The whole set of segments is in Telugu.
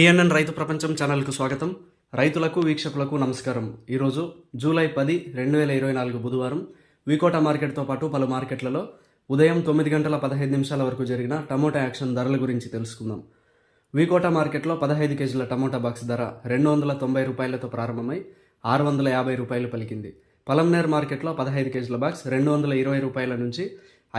పిఎన్ఎన్ రైతు ప్రపంచం ఛానల్కు స్వాగతం. రైతులకు వీక్షకులకు నమస్కారం. ఈరోజు జూలై పది రెండు వేల ఇరవై నాలుగు బుధవారం వికోట మార్కెట్తో పాటు పలు మార్కెట్లలో ఉదయం తొమ్మిది గంటల పదహైదు నిమిషాల వరకు జరిగిన టమోటా యాక్షన్ ధరల గురించి తెలుసుకుందాం. వికోట మార్కెట్లో పదహైదు కేజీల టమోటా బాక్స్ ధర రెండు వందల తొంభై రూపాయలతో ప్రారంభమై ఆరు వందల యాభై రూపాయలు పలికింది. పలంనేర్ మార్కెట్లో పదహైదు కేజీల బాక్స్ రెండు వందల ఇరవై రూపాయల నుంచి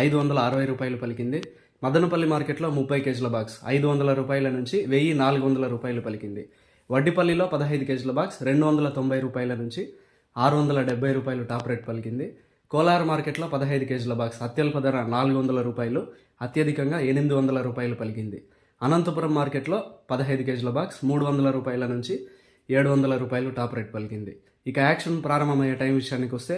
ఐదు వందల అరవై రూపాయలు పలికింది. మదనపల్లి మార్కెట్లో ముప్పై కేజీల బాక్స్ ఐదు వందల రూపాయల నుంచి వెయ్యి నాలుగు వందల రూపాయలు పలికింది. వడ్డిపల్లిలో పదహైదు కేజీల బాక్స్ రెండు వందల తొంభై రూపాయల నుంచి ఆరు వందల డెబ్బై రూపాయలు టాప్ రేట్ పలికింది. కోలార్ మార్కెట్లో పదహైదు కేజీల బాక్స్ అత్యల్ప ధర నాలుగు వందల రూపాయలు అత్యధికంగా ఎనిమిది వందల రూపాయలు పలికింది. అనంతపురం మార్కెట్లో పదహైదు కేజీల బాక్స్ మూడు వందల రూపాయల నుంచి ఏడు వందల రూపాయలు టాప్ రేట్ పలికింది. ఇక యాక్షన్ ప్రారంభమయ్యే టైం విషయానికి వస్తే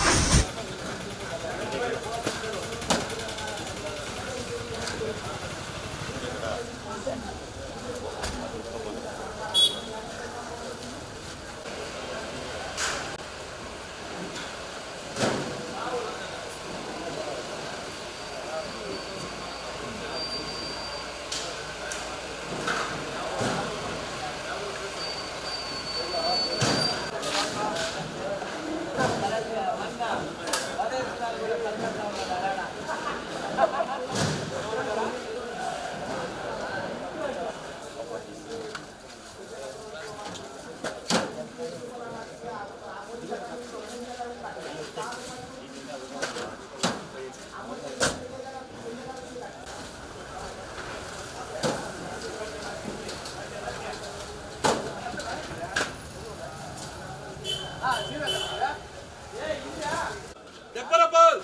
డెబ్బై రూపాయలు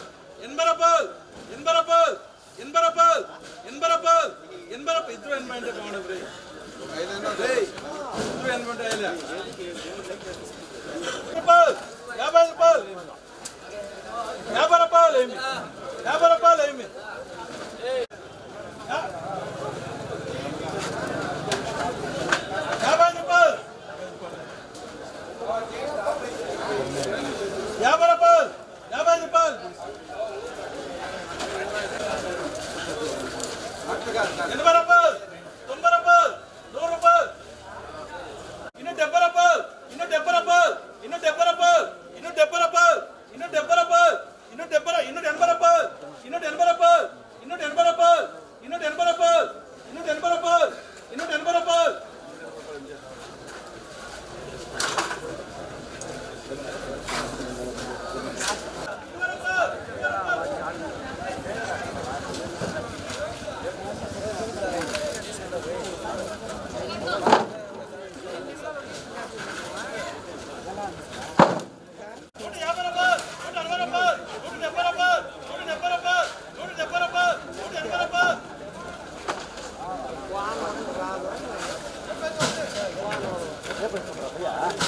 ఎనభై రూపాయలు ఎనభై రూపాయలు ఎనభై రూపాయలు ఎనభై రూపాయలు ఎనభై రూపాయలు ఇద్దరు ఎనభై అంటే బాగుండదు రే రేయ్, ఇద్దరు ఎనభై అంటే అయ్యలే. రూపాయలు యాభై రూపాయలు యాభై రూపాయలు ఏమి యాభై రూపాయలు ఏమి యా- యాభై రూపాయలు యాభై రూపాయలు యాభై రూపాయలు ఎనభై రూపాయలు ఎనభై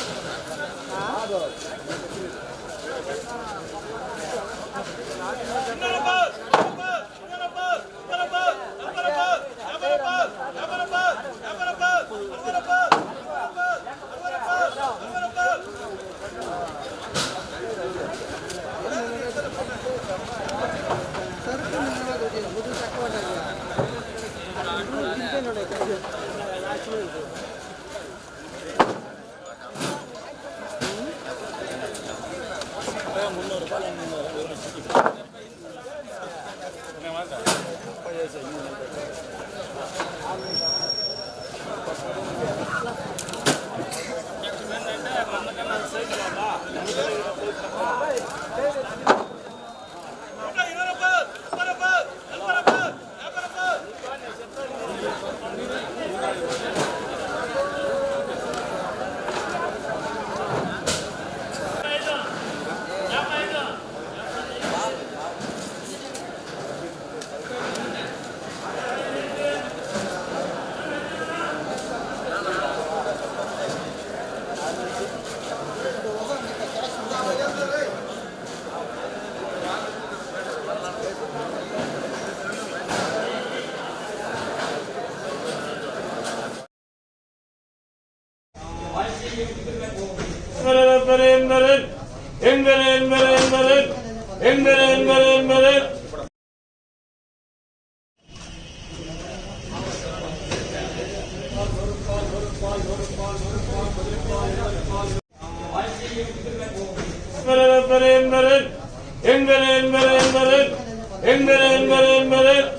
বলেন Enver, enver, enver, enver, enver, enver, enver, enver, enver, enver, enver, enver,